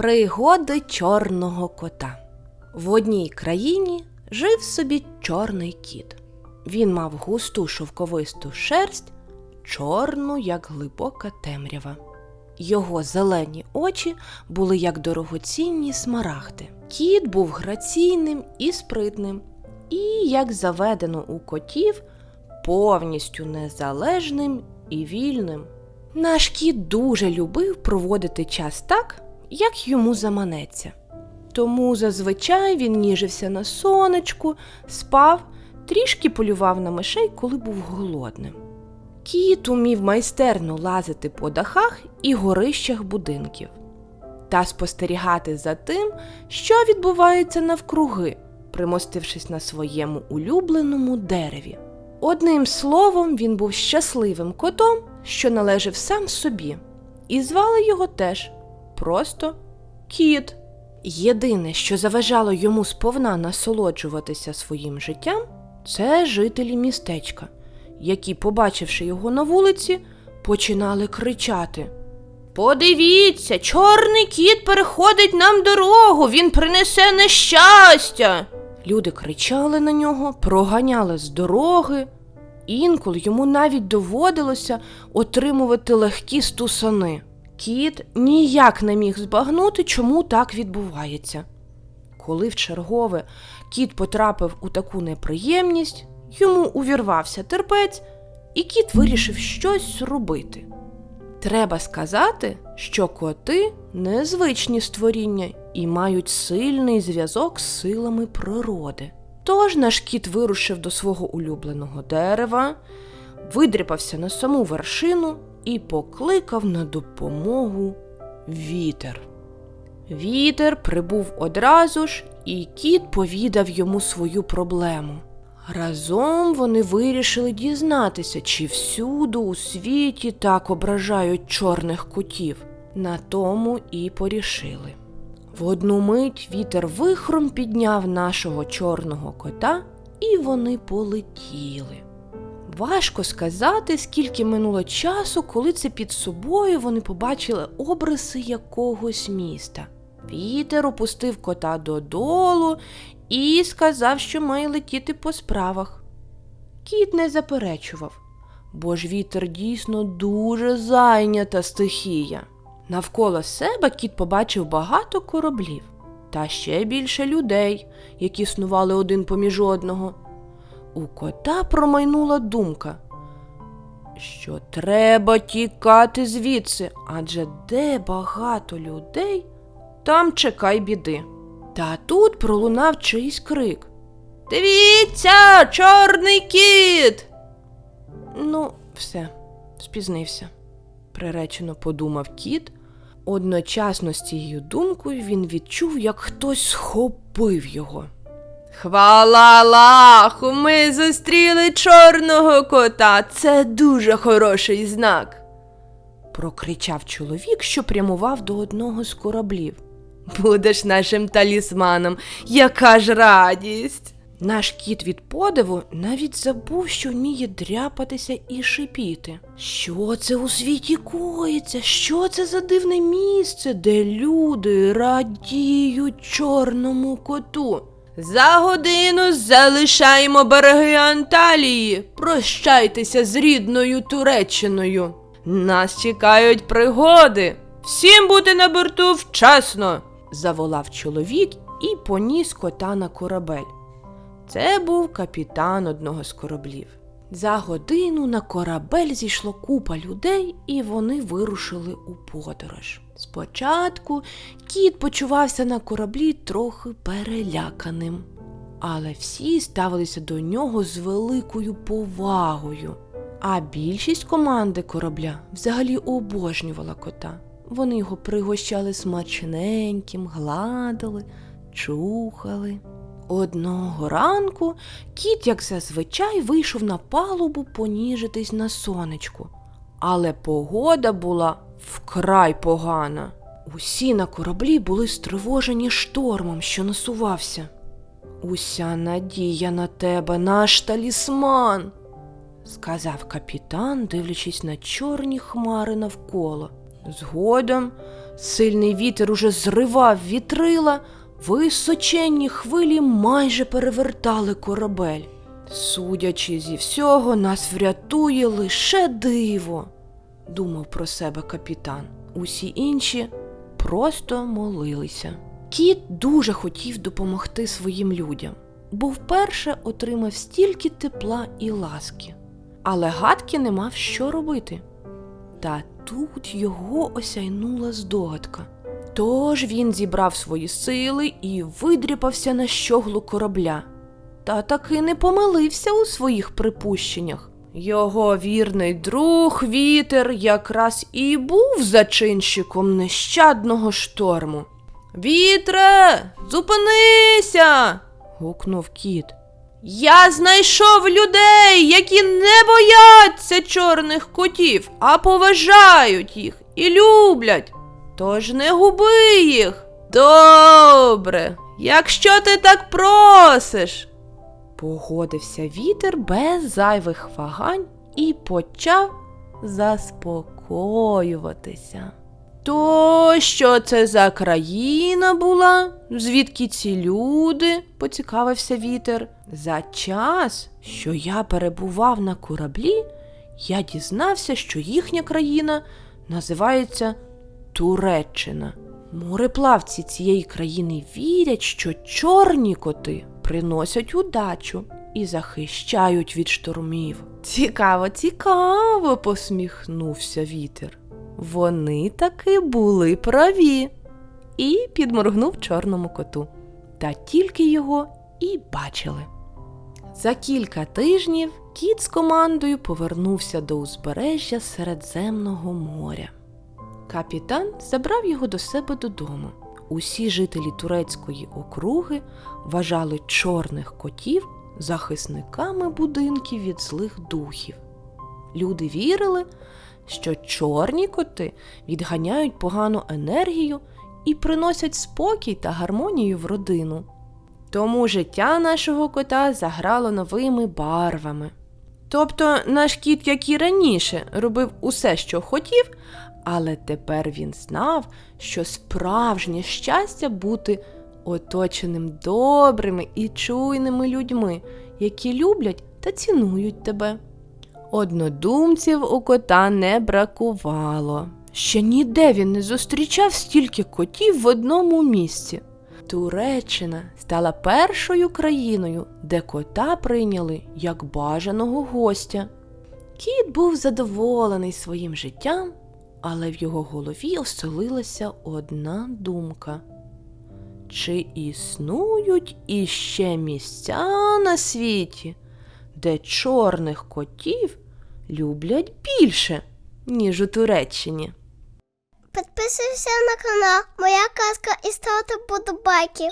Пригоди чорного кота. В одній країні жив собі чорний кіт. Він мав густу шовковисту шерсть, чорну, як глибока темрява. Його зелені очі були як дорогоцінні смарагди. Кіт був граційним і спритним, і, як заведено у котів, повністю незалежним і вільним. Наш кіт дуже любив проводити час так, як йому заманеться. Тому зазвичай він ніжився на сонечку, спав, трішки полював на мишей, коли був голодним. Кіт умів майстерно лазити по дахах і горищах будинків та спостерігати за тим, що відбувається навкруги, примостившись на своєму улюбленому дереві. Одним словом, він був щасливим котом, що належав сам собі, і звали його теж просто кіт. Єдине, що заважало йому сповна насолоджуватися своїм життям, це жителі містечка, які, побачивши його на вулиці, починали кричати. Подивіться, чорний кіт переходить нам дорогу, він принесе нещастя. Люди кричали на нього, проганяли з дороги. Інколи йому навіть доводилося отримувати легкі стусани. Кіт ніяк не міг збагнути, чому так відбувається. Коли в чергове кіт потрапив у таку неприємність, йому увірвався терпець, і кіт вирішив щось зробити. Треба сказати, що коти незвичні створіння і мають сильний зв'язок з силами природи. Тож наш кіт вирушив до свого улюбленого дерева, видріпався на саму вершину і покликав на допомогу вітер. Вітер прибув одразу ж, і кіт повідав йому свою проблему. Разом вони вирішили дізнатися, чи всюди у світі так ображають чорних котів. На тому і порішили. В одну мить вітер вихром підняв нашого чорного кота, і вони полетіли. Важко сказати, скільки минуло часу, коли це під собою вони побачили обриси якогось міста. Вітер опустив кота додолу і сказав, що має летіти по справах. Кіт не заперечував, бо ж вітер дійсно дуже зайнята стихія. Навколо себе кіт побачив багато кораблів та ще більше людей, які снували один поміж одного. У кота промайнула думка, що треба тікати звідси, адже де багато людей, там чекай біди. Та тут пролунав чийсь крик. Дивіться, чорний кіт. Ну, все, спізнився, приречено подумав кіт. Одночасно з цією думкою він відчув, як хтось схопив його. Хвала Аллаху, ми зустріли чорного кота. Це дуже хороший знак. прокричав чоловік, що прямував до одного з кораблів. Будеш нашим талісманом, яка ж радість. Наш кіт від подиву навіть забув, що вміє дряпатися і шипіти. Що це у світі коїться? Що це за дивне місце, де люди радіють чорному коту? За годину залишаємо береги Анталії. Прощайтеся з рідною Туреччиною. Нас чекають пригоди. Всім бути на борту вчасно, заволав чоловік і поніс кота на корабель. Це був капітан одного з кораблів. За годину на корабель зійшло купа людей, і вони вирушили у подорож. Спочатку кіт почувався на кораблі трохи переляканим, але всі ставилися до нього з великою повагою. А більшість команди корабля взагалі обожнювала кота. Вони його пригощали смачненьким, гладили, чухали. Одного ранку кіт, як зазвичай, вийшов на палубу поніжитись на сонечку, але погода була вкрай погана. Усі на кораблі були стривожені штормом, що насувався. Уся надія на тебе, наш талісман, сказав капітан, дивлячись на чорні хмари навколо. Згодом Сильний вітер уже зривав вітрила, височенні хвилі майже перевертали корабель. Судячи зі всього, нас врятує лише диво, думав про себе капітан. Усі інші просто молилися. Кіт дуже хотів допомогти своїм людям, бо вперше отримав стільки тепла і ласки, але гадки не мав що робити. Та тут його осяйнула здогадка. Тож він зібрав свої сили і видріпався на щоглу корабля. Та таки не помилився у своїх припущеннях. Його вірний друг вітер якраз і був зачинщиком нещадного шторму. Вітре, зупинися. гукнув кіт. Я знайшов людей, які не бояться чорних котів, а поважають їх і люблять. Тож не губи їх. Добре, якщо ти так просиш. Погодився вітер без зайвих вагань і почав заспокоюватися. То що це за країна була? Звідки ці люди? поцікавився вітер. За час, що я перебував на кораблі, я дізнався, що їхня країна називається Туреччина. Мореплавці цієї країни вірять, що чорні коти приносять удачу і захищають від штормів. Цікаво, цікаво, посміхнувся вітер. Вони таки були праві. І підморгнув чорному коту. Та тільки його і бачили. За кілька тижнів кіт з командою повернувся до узбережжя Середземного моря. Капітан забрав його до себе додому. Усі жителі турецької округи вважали чорних котів захисниками будинків від злих духів. Люди вірили, що чорні коти відганяють погану енергію і приносять спокій та гармонію в родину. Тому життя нашого кота заграло новими барвами. Тобто наш кіт, як і раніше, робив усе, що хотів, але тепер він знав, що справжнє щастя бути оточеним добрими і чуйними людьми, які люблять та цінують тебе. Однодумців у кота не бракувало. Ще ніде він не зустрічав стільки котів в одному місці. Туреччина стала першою країною, де кота прийняли як бажаного гостя. Кіт був задоволений своїм життям, але в його голові оселилася одна думка. Чи існують іще місця на світі, де чорних котів люблять більше, ніж у Туреччині? Підписуйся на канал Моя казка і ставте подобайки.